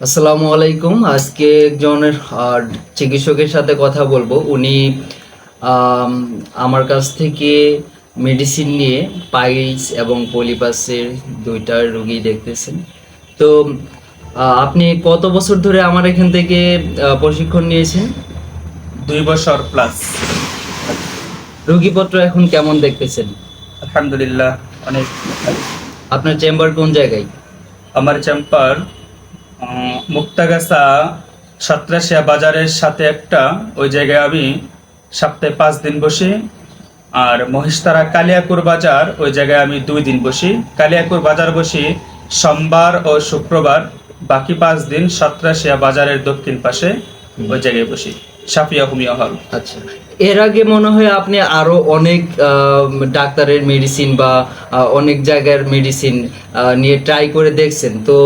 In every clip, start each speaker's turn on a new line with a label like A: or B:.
A: আসসালামু আলাইকুম। আজকে একজনের চিকিৎসকের সাথে কথা বলব। উনি আমার কাছ থেকে মেডিসিন নিয়ে পাইলস এবং পলিপাসের দুইটা রুগী দেখতেছেন। তো আপনি কত বছর ধরে আমার এখান থেকে প্রশিক্ষণ নিয়েছেন?
B: দুই বছর প্লাস
A: রোগীপত্র এখন কেমন দেখতেছেন?
B: আলহামদুলিল্লাহ অনেক।
A: আপনার চেম্বার কোন জায়গায়?
B: আমার চেম্বার মুক্তাগাছা সাতরাশিয়া বাজারের সাথে একটা ওই জায়গায় আমি সপ্তাহে পাঁচ দিন বসি। আর মহিষতারা কালিয়াকুর বাজার ওই জায়গায় আমি দুই দিন বসি। কালিয়াকুর বাজার বসি সোমবার ও শুক্রবার। বাকি পাঁচ দিন সাতরাশিয়া বাজারের দক্ষিণ পাশে ওই জায়গায় বসি। সাফিয়া হুমিয়া হল
A: আচ্ছা। এর আগে মনে হয় আপনি আরও অনেক ডাক্তারের মেডিসিন বা অনেক জায়গার মেডিসিন নিয়ে ট্রাই করে দেখছেন। তো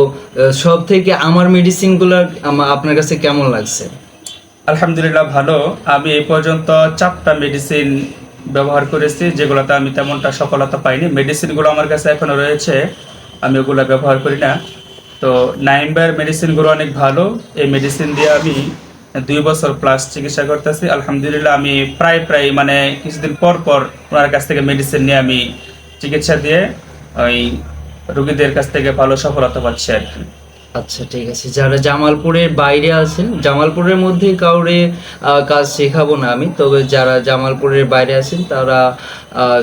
A: সব থেকে আমার মেডিসিনগুলো আপনার কাছে কেমন লাগছে?
B: আলহামদুলিল্লাহ ভালো। আমি এই পর্যন্ত চারটা মেডিসিন ব্যবহার করেছি যেগুলোতে আমি তেমনটা সফলতা পাইনি। মেডিসিনগুলো আমার কাছে এখনও রয়েছে আমি ওগুলো ব্যবহার করি না। তো নাইম্বার মেডিসিনগুলো অনেক ভালো। এই মেডিসিন দিয়ে আমি দুই বছর প্লাস চিকিৎসা করতেছি। আলহামদুলিল্লাহ আমি প্রায় প্রায় মানে কিছুদিন পর পর ওনার কাছ থেকে মেডিসিন নিয়ে আমি চিকিৎসা দিয়ে ওই রুগীদের কাছ থেকে ভালো সফলতা পাচ্ছি আর কি।
A: আচ্ছা ঠিক আছে। যারা জামালপুরের বাইরে আছেন, জামালপুরের মধ্যে কাউরে কাজ শেখাবো না আমি, তবে যারা জামালপুরের বাইরে আছেন, তারা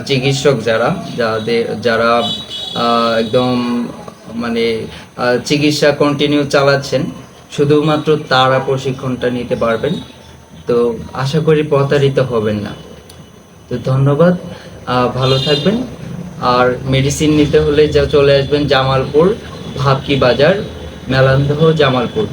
A: চিকিৎসক যারা, যাদের, যারা একদম মানে চিকিৎসা কন্টিনিউ চালাচ্ছেন শুধুমাত্র তারা প্রশিক্ষণটা নিতে পারবেন। তো আশা করি প্রতারিত হবেন না। তো ধন্যবাদ। ভালো থাকবেন। আর মেডিসিন নিতে হলে যা চলে আসবেন জামালপুর ভাবকি বাজার, মেলান্দহ জামালপুর।